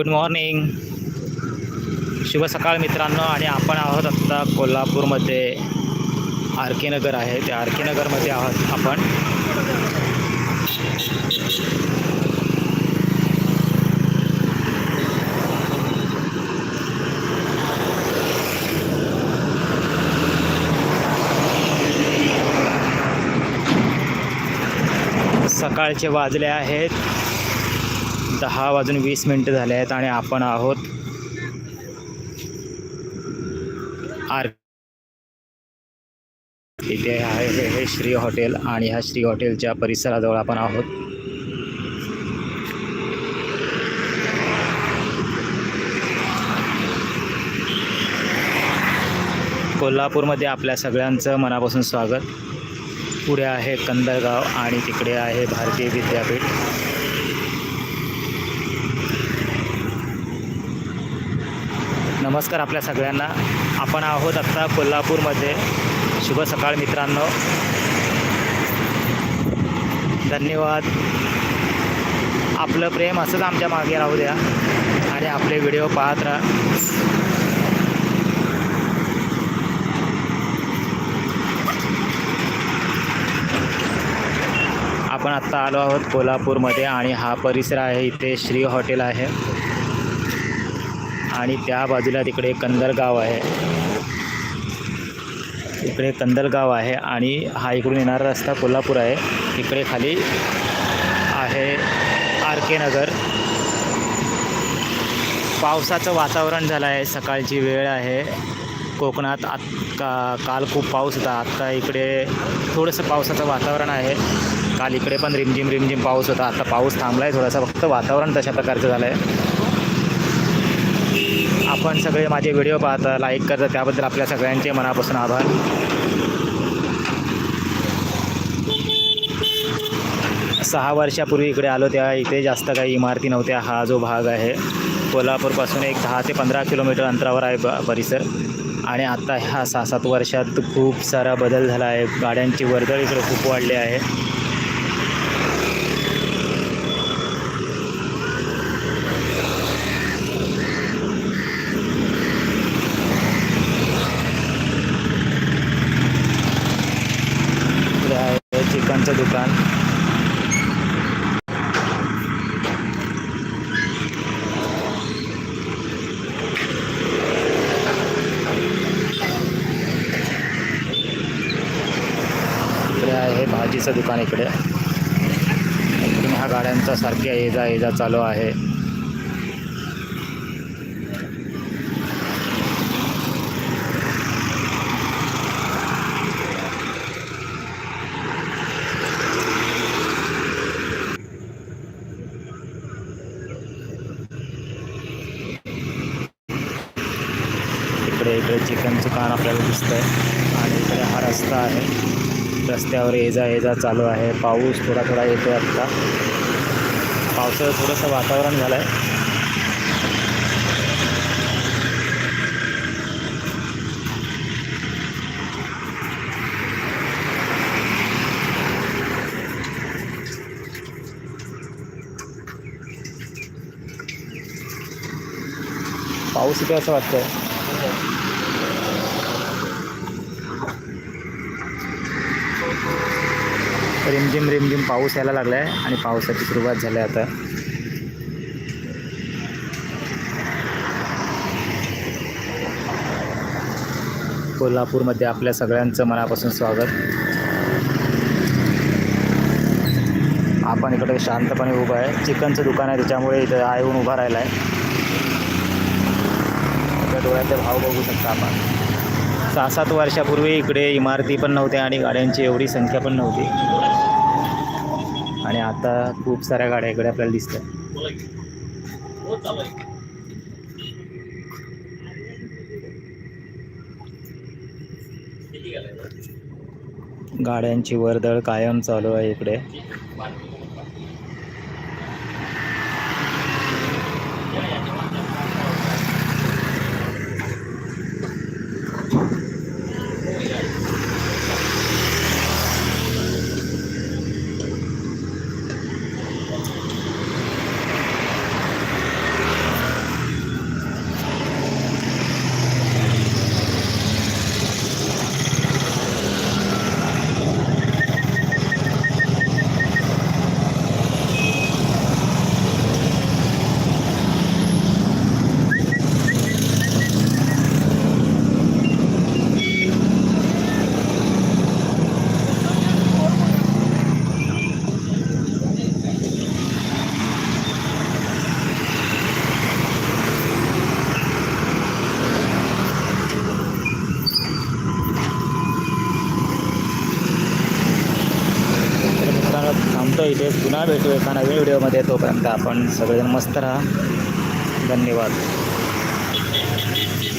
Good morning शुभ सकाळ मित्रांनो आणि आपण आहोत आत्ता कोल्हापूरमध्ये. आर के नगर आहे. त्या आर के नगरमध्ये आहोत आपण. सकाळचे वाजले आहेत. दहा वाजून वीस मिनटं झाले आहेत आणि आपण आहोत आर इथे आहे हे हे श्री हॉटेल आणि ह्या श्री हॉटेलच्या परिसराजवळ आपण आहोत. कोल्हापूरमध्ये आपल्या सगळ्यांचं मनापासून स्वागत. पुढे आहे कंदरगाव आणि तिकडे आहे भारतीय विद्यापीठ. नमस्कार आपल्या सगळ्यांना. आपण आहोत आत्ता कोल्हापूरमध्ये. शुभ सकाळ मित्रांनो. धन्यवाद. आपलं प्रेम असंच आमच्या मागे राहू द्या आणि आपले व्हिडिओ पाहत राहा. आपण आत्ता आलो आहोत कोल्हापूरमध्ये आणि हा परिसर आहे इथे श्री हॉटेल आहे. आणि त्या बाजूला तिकडे कंदरगाव आहे. इकडे कंदलगाव आहे आणि हा इकडून येणारा रस्ता कोल्हापूर आहे. इकडे खाली आहे आर के नगर. पावसाचं वातावरण झालं आहे सकाळची वेळ आहे. कोकणात आत का काल खूप पाऊस होता. आत्ता इकडे थोडंसं पावसाचं वातावरण आहे. काल इकडे पण रिमझिम रिमझिम पाऊस होता. आता पाऊस थांबला आहे थोडासा. फक्त वातावरण तशा प्रकारचं झालं आहे आपण सगळे माझे व्हिडिओ पाहता लाईक करता त्याबद्दल आपल्या सगळ्यांचे मनापासून आभार. सहा वर्षापूर्वी इकडे आलो त्या इथे जास्त काही इमारती नव्हत्या. हा जो भाग आहे कोल्हापूरपासून एक दहा ते पंधरा किलोमीटर अंतरावर आहे ब परिसर. आणि आत्ता ह्या सहा सात वर्षात खूप सारा बदल झाला आहे. गाड्यांची वर्दळ इकडे खूप वाढली आहे इकडे आहे दुकान. इकडे आहे भाजीचं दुकान इकडे. हा ह्या गाड्यांचा सारख्या ये जा ये जा चालू आहे. इकडे इकडे चिकनचं दुकान आपल्याला दिसतंय. आणि इकडे हा रस्ता आहे. रस्त्यावर ये जा ये जा चालू आहे. पाऊस थोडा थोडा येतो आत्ता पावसाचं थोडंसं वातावरण झालं आहे पाऊस इथे असं वाटतंय. रिमझिम रिमझिम पाऊस यायला लागला आहे आणि पावसाची सुरुवात झाली आहे आता. कोल्हापूरमध्ये आपल्या सगळ्यांचं मनापासून स्वागत. आपण इकडे शांतपणे उभं आहे. चिकनचं दुकान आहे त्याच्यामुळे इथं आहे येऊन उभा राहिला आहे त्या भाव बघू शकता आपण. सहा सात वर्षापूर्वी इकडे इमारती पण नव्हत्या आणि गाड्यांची एवढी संख्या पण नव्हती. आणि आता खूप साऱ्या गाड्या इकडे आपल्याला दिसतात. गाड्यांची वर्दळ कायम चालू आहे इकडे. इथे पुन्हा भेटू एका नवीन व्हिडिओमध्ये. तोपर्यंत आपण सगळेजण मस्त राहा. धन्यवाद.